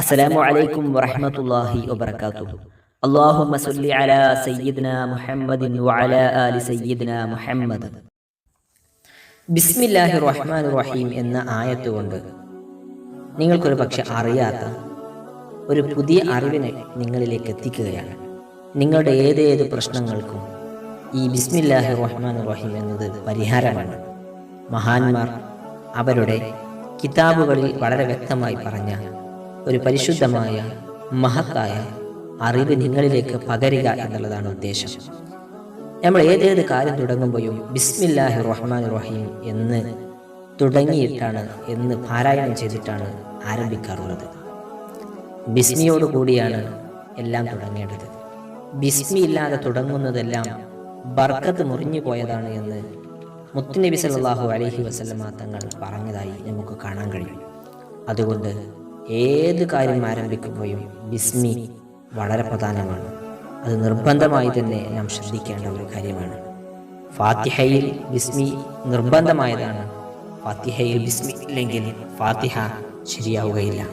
അസ്സലാമു അലൈക്കും വറഹ്മത്തുള്ളാഹി വബറകാതുഹു. അല്ലാഹുമ്മ സല്ലി അലാ സയ്യിദ്ന മുഹമ്മദിൻ വഅലാ ആലി സയ്യിദ്ന മുഹമ്മദ്. ബിസ്മില്ലാഹി റഹ്മാൻ റഹീം എന്ന ആയത്ത് കൊണ്ട് നിങ്ങൾക്കൊരു പക്ഷെ അറിയാത്ത ഒരു പുതിയ അറിവിനെ നിങ്ങളിലേക്ക് എത്തിക്കുകയാണ്. നിങ്ങളുടെ ഏതേത് പ്രശ്നങ്ങൾക്കും ഈ ബിസ്മില്ലാഹി റഹ്മാൻ റഹീം എന്നത് പരിഹാരമാണ്. മഹാന്മാർ അവരുടെ കിതാബുകളിൽ വളരെ വ്യക്തമായി പറഞ്ഞ ഒരു പരിശുദ്ധമായ മഹത്തായ അറിവ് നിങ്ങളിലേക്ക് പകരുക എന്നുള്ളതാണ് ഉദ്ദേശം. നമ്മൾ ഏതേത് കാര്യം തുടങ്ങുമ്പോഴും ബിസ്മില്ലാഹി റഹ്മാൻ റഹീം എന്ന് തുടങ്ങിയിട്ടാണ് എന്ന് പാരായണം ചെയ്തിട്ടാണ് ആരംഭിക്കാറുള്ളത്. ബിസ്മിയോട് കൂടിയാണ് എല്ലാം തുടങ്ങേണ്ടത്. ബിസ്മി ഇല്ലാതെ തുടങ്ങുന്നതെല്ലാം ബർക്കത്ത് മുറിഞ്ഞു പോയതാണ് എന്ന് മുത്തുനബി സല്ലല്ലാഹു അലഹി വസല്ലമ തങ്ങൾ പറഞ്ഞതായി നമുക്ക് കാണാൻ കഴിയും. അതുകൊണ്ട് ഏത് കാര്യം ആരംഭിക്കുമ്പോഴും ബിസ്മി വളരെ പ്രധാനമാണ്. അത് നിർബന്ധമായി തന്നെ നാം ശ്രദ്ധിക്കേണ്ട ഒരു കാര്യമാണ്. ഫാത്തിഹയിൽ ബിസ്മി നിർബന്ധമായതാണ്. ഫാത്തിഹയിൽ ബിസ്മി ഇല്ലെങ്കിൽ ഫാത്തിഹ ശരിയാവുകയില്ല.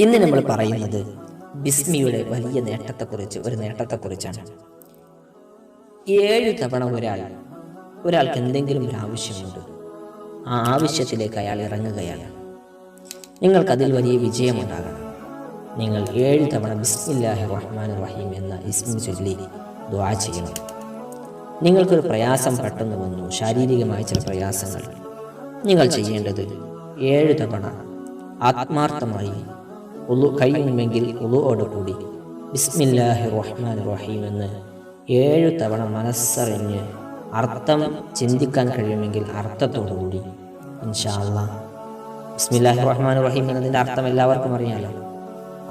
ഇന്ന് നമ്മൾ പറയുന്നത് ബിസ്മിയുടെ വലിയ നേട്ടത്തെക്കുറിച്ച് ഒരു നേട്ടത്തെക്കുറിച്ചാണ്. ഏഴ് തവണ ഒരാൾ ഒരാൾക്ക് എന്തെങ്കിലും ഒരു ആവശ്യമുണ്ട് ആ ആവശ്യത്തിലേക്ക് അയാൾ ഇറങ്ങുകയാണ്. നിങ്ങൾക്കതിൽ വലിയ വിജയമുണ്ടാകണം. നിങ്ങൾ ഏഴ് തവണ ബിസ്മില്ലാഹി റഹ്മാൻ റഹീം എന്ന ഇസ്മി ചൊല്ലി ദ്വാ ചെയ്യണം. നിങ്ങൾക്കൊരു പ്രയാസം പെട്ടെന്ന് വന്നു ശാരീരികമായ ചില പ്രയാസങ്ങൾ. നിങ്ങൾ ചെയ്യേണ്ടത് ഏഴ് തവണ ആത്മാർത്ഥമായി ഉളു കഴിയുമെങ്കിൽ ഉളുവോടുകൂടി ബിസ്മില്ലാഹി റഹ്മാൻ റഹീം എന്ന് ഏഴ് തവണ മനസ്സറിഞ്ഞ് അർത്ഥം ചിന്തിക്കാൻ കഴിയുമെങ്കിൽ അർത്ഥത്തോടുകൂടി ഇൻഷാല്ല ബിസ്മില്ലാഹി റഹ്മാൻ റഹീം എന്നതിന്റെ അർത്ഥം എല്ലാവർക്കും അറിയാലോ.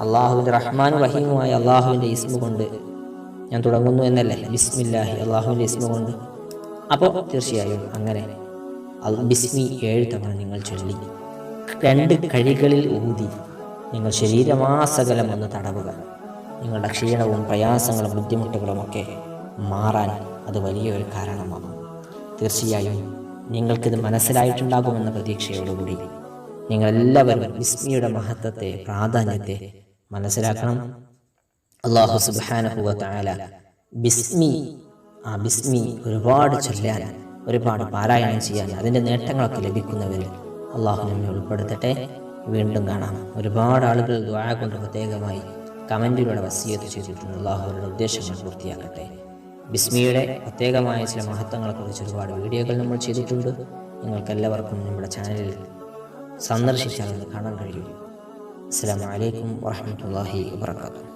അള്ളാഹുവിന്റെ റഹ്മാൻ റഹീമുമായ അള്ളാഹുവിന്റെ ഇസ്മ കൊണ്ട് ഞാൻ തുടങ്ങുന്നു എന്നല്ലേ? ബിസ്മില്ലാഹി അള്ളാഹുവിന്റെ ഇസ്മ കൊണ്ട്. അപ്പോൾ തീർച്ചയായും അങ്ങനെ ബിസ്മി ഏഴ് തവണ നിങ്ങൾ ചൊല്ലി. രണ്ട് കഴികളിൽ ഊതി നിങ്ങൾ ശരീരമാസകലം ഒന്ന് തടവുക. നിങ്ങളുടെ ക്ഷീണവും പ്രയാസങ്ങളും ബുദ്ധിമുട്ടുകളും ഒക്കെ മാറാൻ അത് വലിയൊരു കാരണമാകും. തീർച്ചയായും നിങ്ങൾക്കിത് മനസ്സിലായിട്ടുണ്ടാകുമെന്ന പ്രതീക്ഷയോടുകൂടി നിങ്ങളെല്ലാവരും വിസ്മിയുടെ മഹത്വത്തെ പ്രാധാന്യത്തെ മനസ്സിലാക്കണം. അള്ളാഹു സുബാനഹുവ ബിസ്മി ആ ബിസ്മി ഒരുപാട് ചൊല്ലാൻ ഒരുപാട് പാരായണം ചെയ്യാൻ അതിന്റെ നേട്ടങ്ങളൊക്കെ ലഭിക്കുന്നവരിൽ അള്ളാഹു നമ്മെ ഉൾപ്പെടുത്തട്ടെ. വീണ്ടും കാണാം. ഒരുപാട് ആളുകൾ ദ്വാര കൊണ്ട് പ്രത്യേകമായി കമന്റിലൂടെ വസീയത്ത് ചെയ്തിട്ടുണ്ട്. അള്ളാഹു അവരുടെ ഉദ്ദേശങ്ങൾ പൂർത്തിയാക്കട്ടെ. ബിസ്മിയുടെ പ്രത്യേകമായ ചില മഹത്വങ്ങളെക്കുറിച്ച് ഒരുപാട് വീഡിയോകൾ നമ്മൾ ചെയ്തിട്ടുണ്ട്. നിങ്ങൾക്കെല്ലാവർക്കും നമ്മുടെ ചാനലിൽ സന്ദർശിച്ചാൽ കാണാൻ കഴിയും. അസ്സാം വലൈക്കും വാഹമത്തല്ലാഹി വാത്തു